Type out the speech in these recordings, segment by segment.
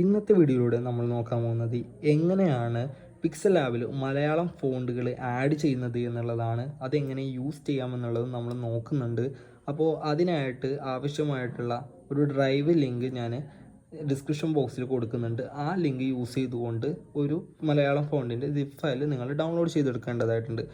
ഇന്നത്തെ വീഡിയോയിലൂടെ നമ്മൾ നോക്കാൻ പോകുന്നത് എങ്ങനെയാണ് പിക്സൽ ലാബിൽ മലയാളം ഫോണ്ടുകൾ ആഡ് ചെയ്യുന്നത് എന്നുള്ളതാണ്. അതെങ്ങനെ യൂസ് ചെയ്യാമെന്നുള്ളത് നമ്മൾ നോക്കുന്നുണ്ട്. അപ്പോൾ അതിനായിട്ട് ആവശ്യമായിട്ടുള്ള ഒരു ഡ്രൈവ് ലിങ്ക് ഞാൻ ഡിസ്ക്രിപ്ഷൻ ബോക്സിൽ കൊടുക്കുന്നുണ്ട്. ആ ലിങ്ക് യൂസ് ചെയ്തുകൊണ്ട് ഒരു മലയാളം ഫോണ്ടിന്റെ സിപ്പ് ഫയൽ നിങ്ങൾ ഡൗൺലോഡ് ചെയ്തെടുക്കേണ്ടതായിട്ടുണ്ട്.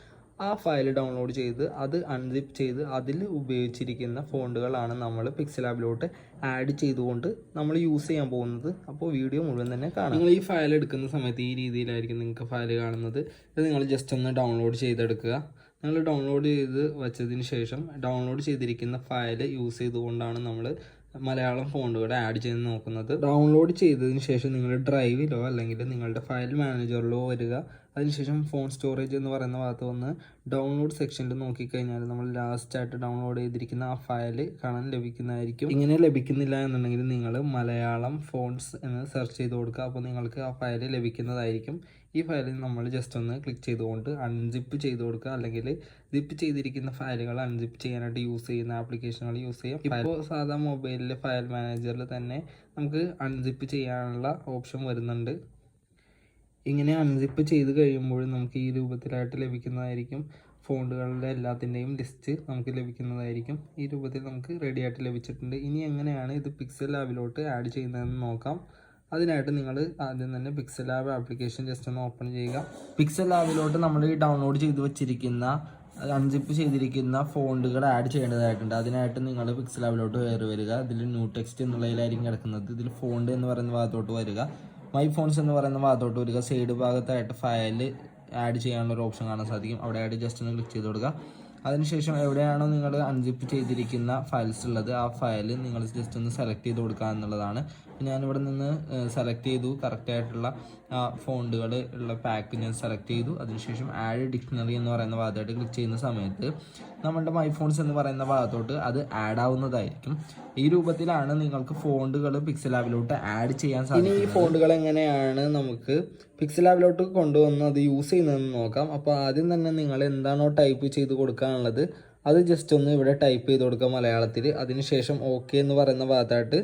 ആ ഫയൽ ഡൗൺലോഡ് ചെയ്ത് അത് അൺസിപ്പ് ചെയ്ത് അതിൽ ഉപയോഗിച്ചിരിക്കുന്ന ഫോണ്ടുകളാണ് നമ്മൾ പിക്സൽ ആപ്പിലോട്ട് ആഡ് ചെയ്തുകൊണ്ട് നമ്മൾ യൂസ് ചെയ്യാൻ പോകുന്നത്. അപ്പോൾ വീഡിയോ മുഴുവൻ തന്നെ കാണാം. നിങ്ങൾ ഈ ഫയൽ എടുക്കുന്ന സമയത്ത് ഈ രീതിയിലായിരിക്കും നിങ്ങൾക്ക് ഫയൽ കാണുന്നത്. ഇത് നിങ്ങൾ ജസ്റ്റ് ഒന്ന് ഡൗൺലോഡ് ചെയ്തെടുക്കുക. നിങ്ങൾ ഡൗൺലോഡ് ചെയ്ത് വെച്ചതിന് ശേഷം ഡൗൺലോഡ് ചെയ്തിരിക്കുന്ന ഫയൽ യൂസ് ചെയ്തുകൊണ്ടാണ് നമ്മൾ മലയാളം ഫോണ്ടുകൾ ആഡ് ചെയ്ത് നോക്കുന്നത്. ഡൗൺലോഡ് ചെയ്തതിന് ശേഷം നിങ്ങൾ ഡ്രൈവിലോ അല്ലെങ്കിൽ നിങ്ങളുടെ ഫയൽ മാനേജറിലോ വരിക. അതിനുശേഷം ഫോൺ സ്റ്റോറേജ് എന്ന് പറയുന്ന ഭാഗത്ത് വന്ന് ഡൗൺലോഡ് സെക്ഷനിൽ നോക്കിക്കഴിഞ്ഞാൽ നമ്മൾ ലാസ്റ്റ് ആയിട്ട് ഡൗൺലോഡ് ചെയ്തിരിക്കുന്ന ആ ഫയൽ കാണാൻ ലഭിക്കുന്നതായിരിക്കും. ഇങ്ങനെ ലഭിക്കുന്നില്ല എന്നുണ്ടെങ്കിൽ നിങ്ങൾ മലയാളം ഫോൺസ് എന്ന് സെർച്ച് ചെയ്ത് കൊടുക്കുക. അപ്പോൾ നിങ്ങൾക്ക് ആ ഫയൽ ലഭിക്കുന്നതായിരിക്കും. ഈ ഫയലിൽ നമ്മൾ ജസ്റ്റ് ഒന്ന് ക്ലിക്ക് ചെയ്തുകൊണ്ട് അൺസിപ്പ് ചെയ്ത് കൊടുക്കുക അല്ലെങ്കിൽ സിപ്പ് ചെയ്തിരിക്കുന്ന ഫയലുകൾ അൺസിപ്പ് ചെയ്യാനായിട്ട് യൂസ് ചെയ്യുന്ന ആപ്ലിക്കേഷനുകൾ യൂസ് ചെയ്യാം. ഇപ്പോൾ സാധാ മൊബൈലിലെ ഫയൽ മാനേജറിൽ തന്നെ നമുക്ക് അൺസിപ്പ് ചെയ്യാനുള്ള ഓപ്ഷൻ വരുന്നുണ്ട്. ഇങ്ങനെ അൺസിപ്പ് ചെയ്ത് കഴിയുമ്പോൾ നമുക്ക് ഈ രൂപത്തിലായിട്ട് ലഭിക്കുന്നതായിരിക്കും. ഫോണ്ടുകളുടെ എല്ലാത്തിന്റെയും ലിസ്റ്റ് നമുക്ക് ലഭിക്കുന്നതായിരിക്കും. ഈ രൂപത്തിൽ നമുക്ക് റെഡിയായിട്ട് ലഭിച്ചിട്ടുണ്ട്. ഇനി എങ്ങനെയാണ് ഇത് പിക്സൽ ലാബിലോട്ട് ആഡ് ചെയ്യുന്നതെന്ന് നോക്കാം. അതിനായിട്ട് നിങ്ങൾ ആദ്യം തന്നെ പിക്സൽ ലാബ് ആപ്ലിക്കേഷൻ ജസ്റ്റ് ഒന്ന് ഓപ്പൺ ചെയ്യുക. പിക്സൽ ലാബിലോട്ട് നമ്മൾ ഈ ഡൗൺലോഡ് ചെയ്ത് വെച്ചിരിക്കുന്ന അൺസിപ്പ് ചെയ്തിരിക്കുന്ന ഫോണ്ടുകൾ ആഡ് ചെയ്യേണ്ടതായിട്ടുണ്ട്. അതിനായിട്ട് നിങ്ങൾ പിക്സൽ ലാബിലോട്ട് കയറി വരിക. ഇതിൽ ന്യൂ ടെക്സ്റ്റ് എന്നുള്ളതിലായിരിക്കും കിടക്കുന്നത്. ഇതിൽ ഫോണ്ട് എന്ന് പറയുന്ന ഭാഗത്തോട്ട് വരിക. മൈ ഫോൺസ് എന്ന് പറയുന്ന ഭാഗത്തോട്ട് വരിക. സൈഡ് ഭാഗത്തായിട്ട് ഫയൽ ആഡ് ചെയ്യാനുള്ള ഒരു ഓപ്ഷൻ കാണാൻ സാധിക്കും. അവിടെ ആയിട്ട് ജസ്റ്റ് ഒന്ന് ക്ലിക്ക് ചെയ്ത് കൊടുക്കുക. അതിനുശേഷം എവിടെയാണോ നിങ്ങൾ അൺസിപ്പ് ചെയ്തിരിക്കുന്ന ഫയൽസ് ഉള്ളത് ആ ഫയൽ നിങ്ങൾ ജസ്റ്റ് ഒന്ന് സെലക്ട് ചെയ്ത് കൊടുക്കുക എന്നുള്ളതാണ് ഞാനിവിടെ നിന്ന് സെലക്ട് ചെയ്തു. കറക്റ്റായിട്ടുള്ള ഫോണ്ടുകൾ ഉള്ള പാക്ക് ഞാൻ സെലക്ട് ചെയ്തു. അതിനുശേഷം ആഡ് ഡിക്ഷണറി എന്ന് പറയുന്ന ഭാഗത്തായിട്ട് ക്ലിക്ക് ചെയ്യുന്ന സമയത്ത് നമ്മളുടെ മൈ ഫോൺസ് എന്ന് പറയുന്ന ഭാഗത്തോട്ട് അത് ആഡ് ആവുന്നതായിരിക്കും. ഈ രൂപത്തിലാണ് നിങ്ങൾക്ക് ഫോണ്ടുകൾ പിക്സൽ ആപ്പിലോട്ട് ആഡ് ചെയ്യാൻ സാധിക്കും ഇനി ഈ ഫോണ്ടുകൾ എങ്ങനെയാണ് നമുക്ക് പിക്സൽ ആപ്പിലോട്ട് കൊണ്ടുവന്ന് അത് യൂസ് ചെയ്യുന്നതെന്ന് നോക്കാം. അപ്പോൾ ആദ്യം തന്നെ നിങ്ങൾ എന്താണോ ടൈപ്പ് ചെയ്ത് കൊടുക്കാനുള്ളത് അത് ജസ്റ്റ് ഒന്ന് ഇവിടെ ടൈപ്പ് ചെയ്ത് കൊടുക്കുക മലയാളത്തിൽ അതിനുശേഷം ഓക്കെ എന്ന് പറയുന്ന ഭാഗത്തായിട്ട്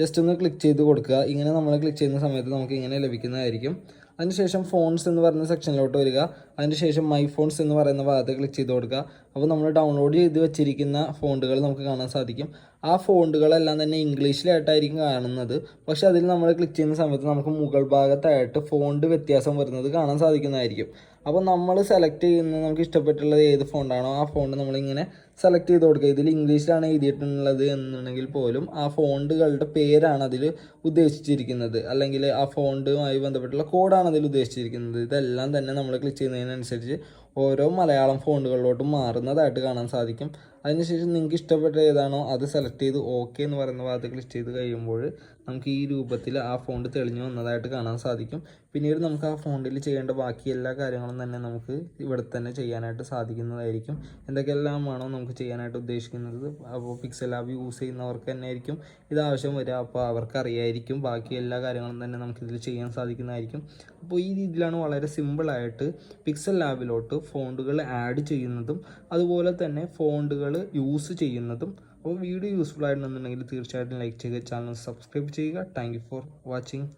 ജസ്റ്റ് ഒന്ന് ക്ലിക്ക് ചെയ്ത് കൊടുക്കുക. ഇങ്ങനെ നമ്മൾ ക്ലിക്ക് ചെയ്യുന്ന സമയത്ത് നമുക്ക് ഇങ്ങനെ ലഭിക്കുന്നതായിരിക്കും. അതിനുശേഷം ഫോൺസ് എന്ന് പറയുന്ന സെക്ഷനിലോട്ട് വരിക. അതിനുശേഷം മൈ ഫോൺസ് എന്ന് പറയുന്ന ഭാഗത്ത് ക്ലിക്ക് ചെയ്ത് കൊടുക്കുക. അപ്പോൾ നമ്മൾ ഡൗൺലോഡ് ചെയ്ത് വെച്ചിരിക്കുന്ന ഫോണ്ടുകൾ നമുക്ക് കാണാൻ സാധിക്കും. ആ ഫോണ്ടുകളെല്ലാം തന്നെ ഇംഗ്ലീഷിലായിട്ടായിരിക്കും കാണുന്നത്. പക്ഷേ അതിൽ നമ്മൾ ക്ലിക്ക് ചെയ്യുന്ന സമയത്ത് നമുക്ക് മുകൾ ഭാഗത്തായിട്ട് ഫോണ്ട് വ്യത്യാസം വരുന്നത് കാണാൻ സാധിക്കുന്നതായിരിക്കും. അപ്പോൾ നമ്മൾ സെലക്ട് ചെയ്യുന്ന നമുക്ക് ഇഷ്ടപ്പെട്ടുള്ളത് ഏത് ഫോണ്ടാണോ ആ ഫോണ്ട് നമ്മളിങ്ങനെ സെലക്ട് ചെയ്ത് കൊടുക്കുക. ഇതിൽ ഇംഗ്ലീഷിലാണ് എഴുതിയിട്ടുള്ളത് എന്നുണ്ടെങ്കിൽ പോലും ആ ഫോണ്ടുകളുടെ പേരാണ് അതിൽ ഉദ്ദേശിച്ചിരിക്കുന്നത്. അല്ലെങ്കിൽ ആ ഫോണ്ടുമായി ബന്ധപ്പെട്ടുള്ള കോഡാണ് അതിൽ ഉദ്ദേശിച്ചിരിക്കുന്നത്. ഇതെല്ലാം തന്നെ നമ്മൾ ക്ലിക്ക് ചെയ്യുന്നതിനനുസരിച്ച് ഓരോ മലയാളം ഫോണ്ടുകളിലോട്ടും മാറുന്നതായിട്ട് കാണാൻ സാധിക്കും. അതിനുശേഷം നിങ്ങൾക്ക് ഇഷ്ടപ്പെട്ട ഏതാണോ അത് സെലക്ട് ചെയ്ത് ഓക്കെ എന്ന് പറയുന്ന ഭാഗത്ത് ക്ലിക്ക് ചെയ്ത് കഴിയുമ്പോൾ നമുക്ക് ഈ രൂപത്തിൽ ആ ഫോണ്ട് തെളിഞ്ഞു വന്നതായിട്ട് കാണാൻ സാധിക്കും. പിന്നീട് നമുക്ക് ആ ഫോണ്ടിൽ ചെയ്യേണ്ട ബാക്കി എല്ലാ കാര്യങ്ങളും തന്നെ നമുക്ക് ഇവിടെ തന്നെ ചെയ്യാനായിട്ട് സാധിക്കുന്നതായിരിക്കും. എന്തൊക്കെയെല്ലാമാണോ നമുക്ക് ചെയ്യാനായിട്ട് ഉദ്ദേശിക്കുന്നത്. അപ്പോൾ പിക്സൽ ആപ്പ് യൂസ് ചെയ്യുന്നവർക്ക് തന്നെ ആയിരിക്കും ഇത് ആവശ്യം വരിക. അപ്പോൾ അവർക്ക് അറിയായിരിക്കും ബാക്കി എല്ലാ കാര്യങ്ങളും തന്നെ നമുക്ക് നമുക്കിതിൽ ചെയ്യാൻ സാധിക്കുന്നതായിരിക്കും. അപ്പോൾ ഈ രീതിയിലാണ് വളരെ സിമ്പിളായിട്ട് പിക്സൽ ലാബിലോട്ട് ഫോണ്ടുകൾ ആഡ് ചെയ്യുന്നതും അതുപോലെ തന്നെ ഫോണ്ടുകൾ യൂസ് ചെയ്യുന്നതും. അപ്പോൾ വീഡിയോ യൂസ്ഫുൾ ആയിട്ടുണ്ടെന്നുണ്ടെങ്കിൽ തീർച്ചയായിട്ടും ലൈക്ക് ചെയ്യുക ചാനൽ സബ്സ്ക്രൈബ് ചെയ്യുക. Thank for watching